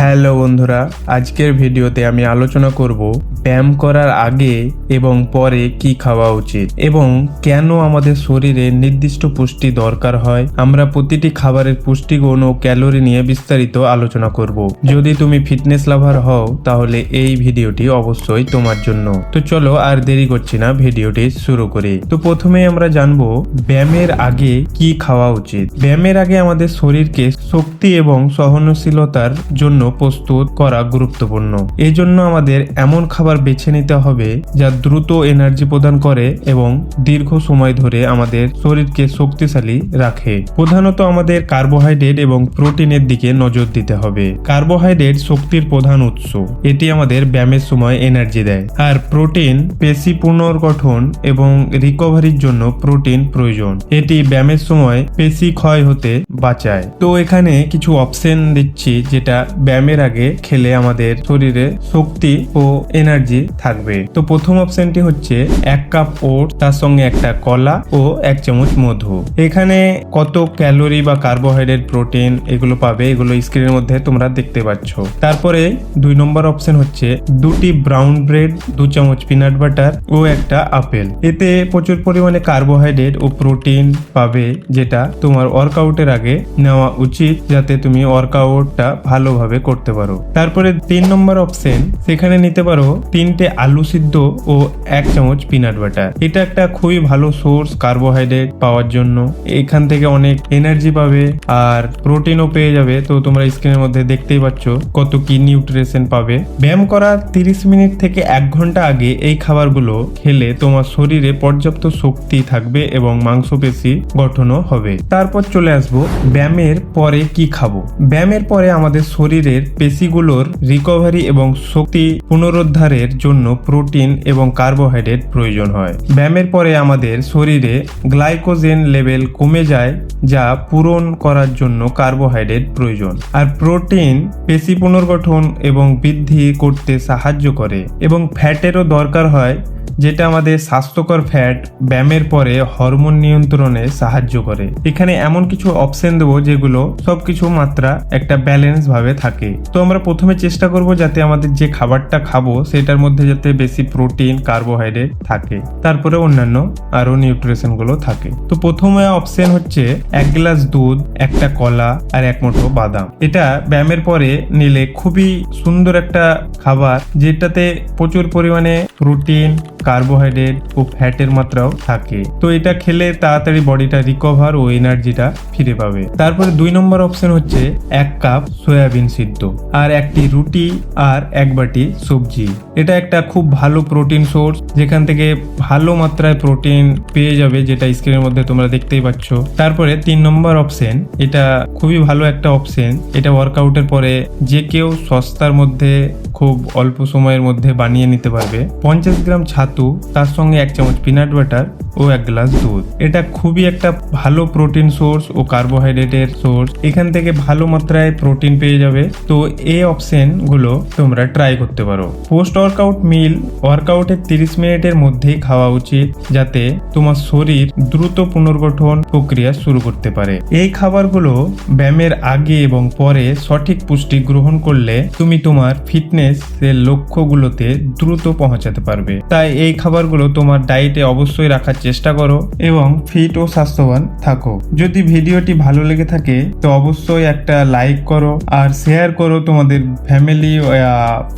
Hello বন্ধুরা, আজকের ভিডিওতে আমি আলোচনা করব ব্যায়াম করার আগে এবং পরে কি খাওয়া উচিত এবং কেন আমাদের শরীরে নির্দিষ্ট পুষ্টি দরকার হয়। আমরা প্রতিটি খাবারের পুষ্টিগুণ ও ক্যালোরি নিয়ে বিস্তারিত আলোচনা করব। যদি তুমি ফিটনেস লাভার হও, তাহলে এই ভিডিওটি অবশ্যই তোমার জন্য। তো চলো আর দেরি করছি না, ভিডিওটি শুরু করি। তো প্রথমে আমরা জানব ব্যায়ামের আগে কি খাওয়া উচিত। ব্যায়ামের আগে আমাদের শরীরকে শক্তি এবং সহনশীলতার জন্য প্রস্তুত করা গুরুত্বপূর্ণ। এই জন্য আমাদের এমন খাবার বেছে নিতে হবে যা দ্রুত এনার্জি প্রদান করে এবং দীর্ঘ সময় ধরে আমাদের শরীরকে শক্তিশালী রাখে। প্রধানত আমাদের কার্বোহাইড্রেট এবং প্রোটিনের দিকে নজর দিতে হবে। কার্বোহাইড্রেট শক্তির প্রধান উৎস। এটি আমাদের ব্যায়ামের সময় এনার্জি দেয়। আর প্রোটিন পেশি পুনর্গঠন এবং রিকভারির জন্য প্রোটিন প্রয়োজন। এটি ব্যায়ামের সময় পেশি ক্ষয় হতে বাঁচায়। তো এখানে কিছু অপশন দিচ্ছি যেটা ব্যায়ামের আগে খেলে আমাদের শরীরে শক্তি ও এনার্জি থাকবে। তো প্রথম অপশনটি হচ্ছে এক কাপ ওট তার সঙ্গে একটা কলা ও এক চামচ মধু। এখানে কত ক্যালোরি বা কার্বোহাইড্রেট প্রোটিন এগুলো পাবে, এগুলো স্ক্রিনের মধ্যে তোমরা দেখতে পাচ্ছ। তারপরে দুই নম্বর অপশন হচ্ছে দুটি ব্রাউন ব্রেড দু চামচ পিনাট বাটার ও একটা আপেল এতে প্রচুর পরিমাণে কার্বোহাইড্রেট ও প্রোটিন পাবে, যেটা তোমার ওয়ার্কআউটের আগে নেওয়া উচিত, যাতে তুমি ওয়ার্কআউটটা ভালোভাবে করতে পারো। তারপরে তিন নম্বর অপশন সেখানে নিতে পারো তিনটে আলু সিদ্ধ ও এক চামচ পিনাট বাটার এটা একটা খুবই ভালো সোর্স কার্বোহাইড্রেট পাওয়ার জন্য। এখান থেকে অনেক এনার্জি পাবে আর প্রোটিনও পেয়ে যাবে। তো তোমরা স্ক্রিনের মধ্যে দেখতেই পাচ্ছ কত কি নিউট্রিশন পাবে। ব্যায়াম করার তিরিশ মিনিট থেকে এক ঘণ্টা আগে এই খাবারগুলো খেলে তোমার শরীরে পর্যাপ্ত শক্তি থাকবে এবং মাংসপেশি গঠনও হবে। তারপর চলে আসব ব্যায়ামের পরে কি খাব। ব্যায়ামের পরে আমাদের শরীরের পেশিগুলোর রিকভারি এবং শক্তি পুনরুদ্ধারের জন্য প্রোটিন এবং কার্বোহাইড্রেট প্রয়োজন হয়। ব্যায়ামের পরে আমাদের শরীরে গ্লাইকোজেন লেভেল কমে যায়, যা পূরণ করার জন্য কার্বোহাইড্রেট প্রয়োজন। আর প্রোটিন পেশি পুনর্গঠন এবং বৃদ্ধি করতে সাহায্য করে এবং ফ্যাটেরও দরকার হয় যেটা আমাদের স্বাস্থ্যকর ফ্যাট ব্যায়ামের পরে হরমোন নিয়ন্ত্রণে সাহায্য করে। এখানে এমন কিছু অপশন দেবো যেগুলো সবকিছু মাত্রা একটা ব্যালেন্স ভাবে থাকে। তো আমরা প্রথমে চেষ্টা করব যাতে আমাদের যে খাবারটা খাব, সেটার মধ্যে যাতে বেশি প্রোটিন কার্বোহাইড্রেট থাকে। তারপরে অন্যান্য আরও নিউট্রিশনগুলো থাকে। তো প্রথমে অপশন হচ্ছে এক গ্লাস দুধ, একটা কলা আর এক মুঠো বাদাম। এটা ব্যায়ামের পরে নিলে খুবই সুন্দর একটা খাবার, যেটাতে প্রচুর পরিমাণে প্রোটিন কার্বোহাইড্রেট ও ফ্যাটের মাত্রাও থাকে। তো এটা খেলে তাড়াতাড়ি বডিটা রিকভার ও এনার্জিটা ফিরে পাবে। তারপরে দুই নম্বর অপশন হচ্ছে এক কাপ সয়াবিন সিদ্ধ আর একটি রুটি আর এক বাটি সবজি। এটা একটা খুব ভালো প্রোটিন সোর্স যেখান থেকে ভালো মাত্রায় প্রোটিন পেয়ে যাবে, যেটা স্ক্রিনের মধ্যে তোমরা দেখতেই পাচ্ছ। তারপরে তিন নম্বর অপশন এটা খুবই ভালো একটা অপশন এটা ওয়ার্কআউটের পরে যে কেউ সস্তার মধ্যে খুব অল্প সময়ের মধ্যে বানিয়ে নিতে পারবে। পঞ্চাশ গ্রাম ছাতু, তার সঙ্গে এক চামচ পিনাট বাটার ও এক গ্লাস দুধ। এটা খুবই একটা ভালো প্রোটিন সোর্স ও কার্বোহাইড্রেটের সোর্স এখান থেকে ভালো মাত্রায় প্রোটিন পেয়ে যাবে। তো এই অপশনগুলো তোমরা ট্রাই করতে পারো। পোস্ট ওয়ার্কআউট মিল ওয়ার্কআউটের তিরিশ মিনিটের মধ্যেই খাওয়া উচিত, যাতে তোমার শরীর দ্রুত পুনর্গঠন প্রক্রিয়া শুরু করতে পারে। এই খাবারগুলো ব্যায়ামের আগে এবং পরে সঠিক পুষ্টি গ্রহণ করলে তুমি তোমার ফিটনেস এর লক্ষ্যগুলোতে দ্রুত পৌঁছাতে পারবে। তাই এই খাবারগুলো তোমার ডায়েটে অবশ্যই রাখার চেষ্টা করো এবং ফিট ও স্বাস্থ্যবান থাকো। যদি ভিডিওটি ভালো লেগে থাকে, তো অবশ্যই একটা লাইক করো আর শেয়ার করো তোমাদের ফ্যামিলি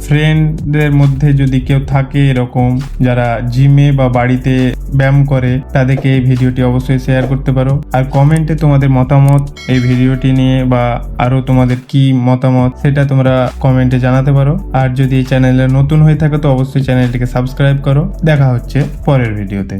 ফ্রেন্ডদের মধ্যে যদি কেউ থাকে এরকম, যারা জিমে বা বাড়িতে ব্যায়াম করে, তাদেরকে এই ভিডিওটি অবশ্যই শেয়ার করতে পারো। আর কমেন্টে তোমাদের মতামত এই ভিডিওটি নিয়ে বা আরও তোমাদের কি মতামত, সেটা তোমরা কমেন্টে জানাতে পারো। আর যদি এই চ্যানেলে নতুন হয়ে থাকে, তো অবশ্যই চ্যানেলটিকে সাবস্ক্রাইব করো। দেখা হচ্ছে পরের ভিডিওতে।